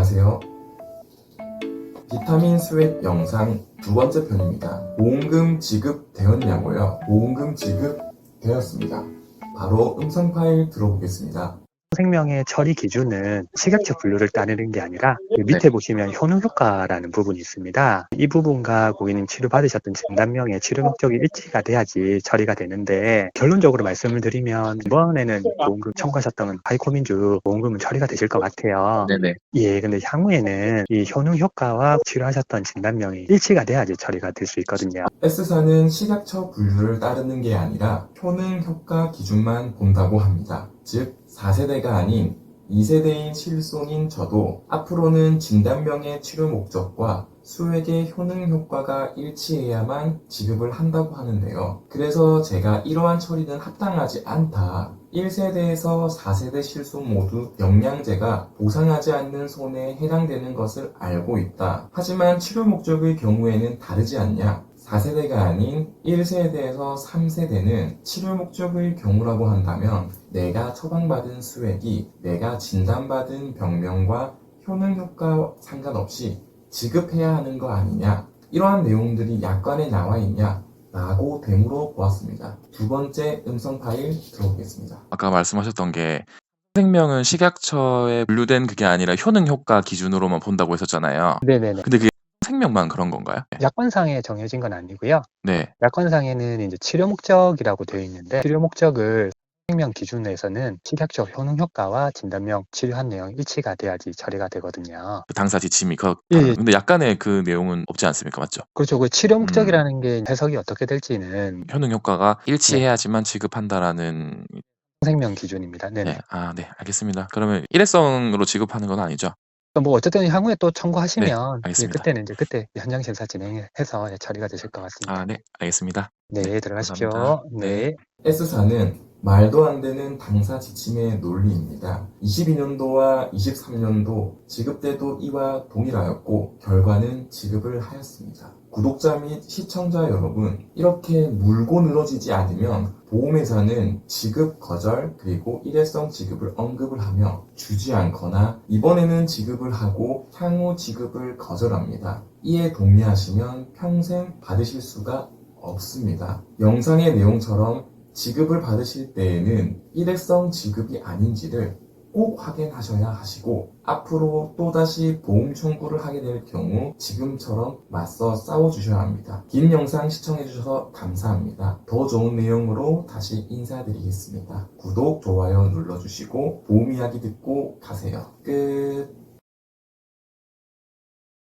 안녕하세요. 비타민 스웻 영상 두 번째 편입니다. 보험금 지급 되었냐고요? 보험금 지급 되었습니다. 바로 음성 파일 들어보겠습니다. 생명의 처리 기준은 식약처 분류를 따르는 게 아니라 그 밑에 보시면 효능 효과라는 부분이 있습니다. 이 부분과 고객님 치료받으셨던 진단명의 치료 목적이 일치가 돼야지 처리가 되는데 결론적으로 말씀을 드리면 이번에는 보험금 청구하셨던 하이코민주 보험금은 처리가 되실 것 같아요. 네네. 예, 근데 향후에는 이 효능 효과와 치료하셨던 진단명이 일치가 돼야지 처리가 될 수 있거든요. S사는 식약처 분류를 따르는 게 아니라 효능 효과 기준만 본다고 합니다. 즉 4세대가 아닌 2세대인 실손인 저도 앞으로는 진단명의 치료 목적과 수액의 효능 효과가 일치해야만 지급을 한다고 하는데요. 그래서 제가 이러한 처리는 합당하지 않다. 1세대에서 4세대 실손 모두 영양제가 보상하지 않는 손해에 해당되는 것을 알고 있다. 하지만 치료 목적의 경우에는 다르지 않냐? 4세대가 아닌 1세대에서 3세대는 치료 목적의 경우라고 한다면 내가 처방받은 수액이 내가 진단받은 병명과 효능 효과 상관없이 지급해야 하는 거 아니냐? 이러한 내용들이 약관에 나와 있냐? 라고 되물어 보았습니다. 두 번째 음성 파일 들어보겠습니다. 아까 말씀하셨던 게 생명은 식약처에 분류된 그게 아니라 효능 효과 기준으로만 본다고 했었잖아요. 네네네. 근데 그게 생명만 그런 건가요? 약관상에 정해진 건 아니고요. 네. 약관상에는 이제 치료 목적이라고 되어 있는데 치료 목적을 생명 기준에서는 식약처 효능 효과와 진단명 치료한 내용 일치가 돼야지 처리가 되거든요. 그 당사 지침이 그 예, 예. 근데 약간의 그 내용은 없지 않습니까? 맞죠? 그렇죠. 그 치료 음. 목적이라는 게 해석이 어떻게 될지는 효능 효과가 네. 일치해야지만 지급한다라는 생명 기준입니다. 네네. 네. 아, 네. 알겠습니다. 그러면 일회성으로 지급하는 건 아니죠? 그러니까 뭐 어쨌든 향후에 또 청구하시면 예, 알겠습니다. 그때는 이제 그때 현장 심사 진행해서 예, 처리가 되실 것 같습니다. 아, 네. 알겠습니다. 네, 들어가십시오. 감사합니다. 네. S사는 말도 안 되는 당사 지침의 논리입니다. 22년도와 23년도 지급 때도 이와 동일하였고 결과는 지급을 하였습니다. 구독자 및 시청자 여러분, 이렇게 물고 늘어지지 않으면 보험회사는 지급 거절 그리고 일회성 지급을 언급을 하며 주지 않거나 이번에는 지급을 하고 향후 지급을 거절합니다. 이에 동의하시면 평생 받으실 수가 없습니다. 영상의 내용처럼 지급을 받으실 때에는 일회성 지급이 아닌지를 꼭 확인하셔야 하시고 앞으로 또다시 보험 청구를 하게 될 경우 지금처럼 맞서 싸워주셔야 합니다. 긴 영상 시청해주셔서 감사합니다. 더 좋은 내용으로 다시 인사드리겠습니다. 구독, 좋아요 눌러주시고 보험 이야기 듣고 가세요. 끝.